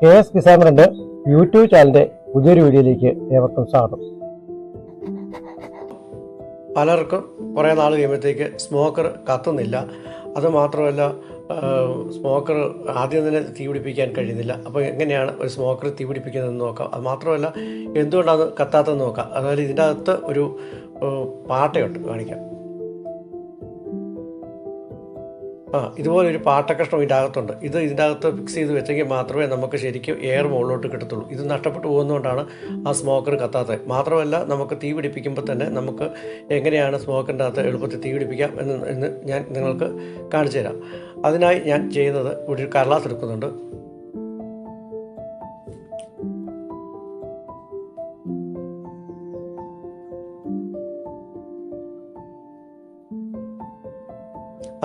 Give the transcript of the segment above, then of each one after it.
K S കിസാമറിന്റെ YouTube ചാനലിന്റെ പുതിയൊരു വീഡിയോയിലേക്ക് ഏവർക്കും സ്വാഗതം. പലർക്കും കുറേ നാൾ കഴിയുമ്പോഴത്തേക്ക് സ്മോക്കർ കത്തുന്നില്ല. അത് മാത്രമല്ല സ്മോക്കർ ആദ്യം തന്നെ തീ പിടിപ്പിക്കാൻ കഴിയുന്നില്ല. അപ്പോൾ എങ്ങനെയാണ് ഒരു സ്മോക്കർ തീ പിടിപ്പിക്കുന്നതെന്ന് നോക്കാം. അത് മാത്രമല്ല എന്തുകൊണ്ടാണ് കത്താത്തതെന്ന് നോക്കാം. അതായത് ഇതിന്റെ അകത്ത് ഒരു പാട്ടയുണ്ട് കാണിക്കാം. ആ ഇതുപോലെ ഒരു പാട്ടക്കഷ്ണം ഇതിന്റെ അകത്തുണ്ട് ഇത് ഇതിന്റെ അകത്ത് ഫിക്സ് ചെയ്ത് വെച്ചെങ്കിൽ മാത്രമേ നമുക്ക് ശരിക്കും എയർ മുകളിലോട്ട് കിട്ടത്തുള്ളൂ. ഇത് നഷ്ടപ്പെട്ടു പോകുന്നതുകൊണ്ടാണ് ആ സ്മോക്കർ കത്താത്തത്. മാത്രമല്ല നമുക്ക് തീ പിടിപ്പിക്കുമ്പോൾ തന്നെ നമുക്ക് എങ്ങനെയാണ് സ്മോക്കറിന്റെ അകത്ത് എളുപ്പത്തിൽ തീ പിടിപ്പിക്കാം എന്ന് ഞാൻ നിങ്ങൾക്ക് കാണിച്ചു തരാം. അതിനായി ഞാൻ ചെയ്യുന്നത് ഇവിടെ ഒരു കടലാസ് എടുക്കുന്നുണ്ട്.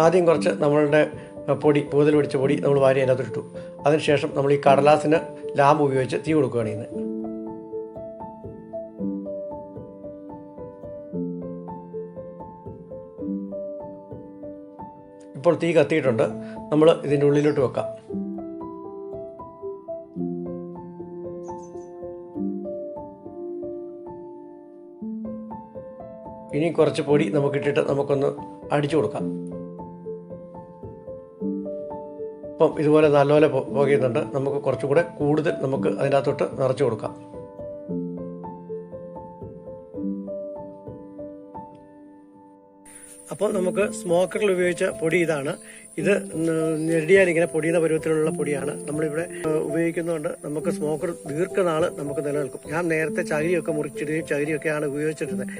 ആദ്യം കുറച്ച് നമ്മളുടെ പൊടി പൂതൽ പിടിച്ച പൊടി നമ്മൾ വാരി അതിനകത്ത് ഇട്ടു അതിനുശേഷം നമ്മൾ ഈ കടലാസിന് ലാമ്പ് ഉപയോഗിച്ച് തീ കൊടുക്കുകയാണ് ഇന്ന് ഇപ്പോൾ തീ കത്തിയിട്ടുണ്ട്. നമ്മൾ ഇതിന്റെ ഉള്ളിലോട്ട് വെക്കാം. ഇനി കുറച്ച് പൊടി നമുക്കിട്ടിട്ട് നമുക്കൊന്ന് അടിച്ചു കൊടുക്കാം. ഇപ്പം ഇതുപോലെ നല്ലപോലെ പോകുന്നുണ്ട് നമുക്ക് കുറച്ചും കൂടെ കൂടുതൽ നമുക്ക് അതിനകത്തോട്ട് നിറച്ചു കൊടുക്കാം. അപ്പോൾ നമുക്ക് സ്മോക്കറിൽ ഉപയോഗിച്ച പൊടി ഇതാണ്. ഇത് ഞെരടിയാൽ ഇങ്ങനെ പൊടിയുന്ന പരുവത്തിലുള്ള പൊടിയാണ്. നമ്മളിവിടെ ഉപയോഗിക്കുന്നതുകൊണ്ട് നമുക്ക് സ്മോക്കർ ദീർഘനാൾ നമുക്ക് നിലനിൽക്കും. ഞാൻ നേരത്തെ ചകിരിയൊക്കെ മുറിച്ചിടുകയും ചകിരിയൊക്കെയാണ് ഉപയോഗിച്ചിരുന്നത്.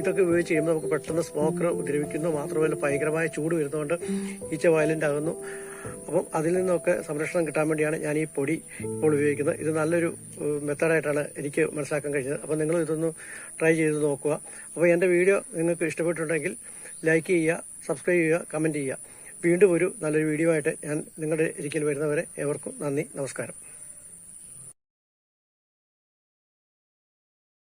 ഇതൊക്കെ ഉപയോഗിച്ച് കഴിയുമ്പോൾ നമുക്ക് പെട്ടെന്ന് സ്മോക്കർ ഉപദ്രവിക്കുന്നു മാത്രമല്ല ഭയങ്കരമായ ചൂട് വരുന്നതുകൊണ്ട് ഈച്ച വയലന്റ് ആകുന്നു അപ്പം അതിൽ നിന്നൊക്കെ സംരക്ഷണം കിട്ടാൻ വേണ്ടിയാണ് ഞാൻ ഈ പൊടി ഇപ്പോൾ ഉപയോഗിക്കുന്നത്. ഇത് നല്ലൊരു മെത്തേഡായിട്ടാണ് എനിക്ക് മനസ്സിലാക്കാൻ കഴിഞ്ഞത്. അപ്പം നിങ്ങൾ ഇതൊന്ന് ട്രൈ ചെയ്ത് നോക്കുക. അപ്പോൾ എന്റെ വീഡിയോ നിങ്ങൾക്ക് ഇഷ്ടപ്പെട്ടിട്ടുണ്ടെങ്കിൽ ലൈക്ക് ചെയ്യുക സബ്സ്ക്രൈബ് ചെയ്യുക കമന്റ് ചെയ്യുക. വീണ്ടും ഒരു നല്ലൊരു വീഡിയോ ആയിട്ട് ഞാൻ നിങ്ങളുടെ ഇരിക്കൽ വരുന്നവരെ ഏവർക്കും നന്ദി നമസ്കാരം.